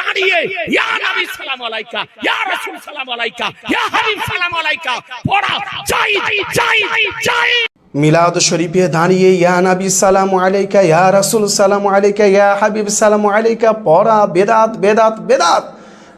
দাঁড়িয়ে, ইয়া নবী সালাম আলাইকা, ইয়া রাসূল সালাম আলাইকা, ইয়া হাবিব সালাম আলাইকা, পড়া চাই চাই চাই মিলাদ শরীফে দাঁড়িয়ে, ইয়া নাবি সালাম আলাইকা, ইয়া রাসুল সালাম আলাইকা, ইয়া হাবিব সালাম আলাইকা, পড়া, বেদাত বেদাত বেদাত।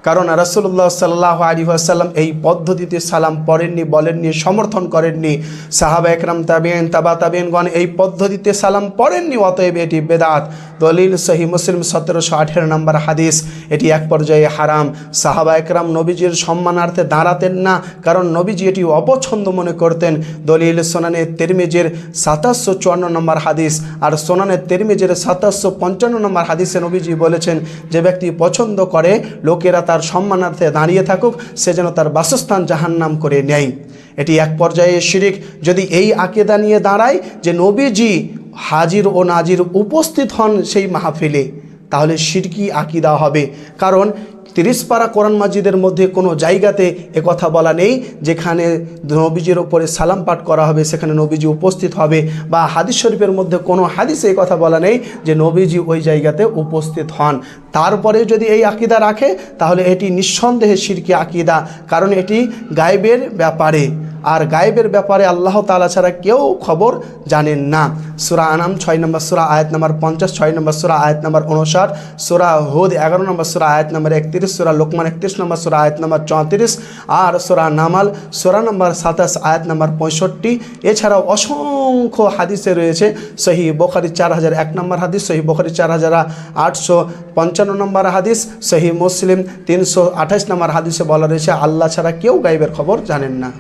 কারণ রাসুল্লাহ সাল্লাহ আলী আসাল্লাম এই পদ্ধতিতে সালাম পড়েননি, বলেননি, সমর্থন করেননি। সাহাবা একরাম তাবেন তাবা তাবেনগণ এই পদ্ধতিতে সালাম পড়েননি, অতএব এটি বেদাত। দলিল সহি মুসলিম সতেরোশো আঠেরো নম্বর হাদিস, এটি এক পর্যায়ে হারাম। সাহাবা একরাম নবীজির সম্মানার্থে দাঁড়াতেন না, কারণ নবীজি এটি অপছন্দ মনে করতেন। দলিল সোনানে তেরমেজের সাতাশশো চুয়ান্ন নম্বর হাদিস আর সোনানে তেরমেজের সাতাশশো পঞ্চান্ন নম্বর হাদিসে নবীজি বলেছেন, যে ব্যক্তি পছন্দ করে, লোকেরা তার সম্মানার্থে দাঁড়িয়ে থাকুক, সে যেন তার বাসস্থান জাহান্নাম করে নেয়। এটি এক পর্যায়ে শিরিক, যদি এই আকেদা নিয়ে দাঁড়ায় যে নবীজি হাজির ও নাজির উপস্থিত হন সেই মাহফিলে। তাহলে শিরকি আকিদা হবে। কারণ তিরিশ পারা কোরআন মাজিদের মধ্যে কোনো জায়গাতে কথা বলা নেই, যেখানে নবীজির ওপরে সালাম পাঠ করা হবে, সেখানে নবীজি উপস্থিত হবে, বা হাদিস শরীফের মধ্যে কোনো হাদিসে এই কথা বলা নেই যে নবীজি ওই জায়গাতে উপস্থিত হন। তারপরে যদি এই আকিদা রাখে, তাহলে এটি নিঃসন্দেহে শিরকি আকিদা, কারণ এটি গায়েবের ব্যাপারে। আর গায়েবের ব্যাপারে আল্লাহ তালা ছাড়া কেউ খবর জানেন না। সুরা আনাম ছয় নম্বর সুরা, আয়াত নম্বর পঞ্চাশ, ছয় নম্বর সুরা, আয়াত নম্বর উনষাট সুরা হুদ এগারো নম্বর সুরা, আয়াত নম্বর একত্রিশ, সুরা লোকমান একত্রিশ নম্বর সুরা, আয়াত নম্বর চৌত্রিশ, আর সুরা নামাল, সুরা নম্বর সাতাশ, আয়াত নম্বর পঁয়ষট্টি। এছাড়াও অসংখ্য হাদিসে রয়েছে সহি বোখারি চার হাজার এক নম্বর হাদিস সহি বোখারি চার হাজার আটশো পঞ্চান্ন নম্বর হাদিস সহি মুসলিম তিনশো আঠাশ নম্বর হাদিসে বলা রয়েছে, আল্লাহ ছাড়া কেউ গাইবের খবর জানেন না।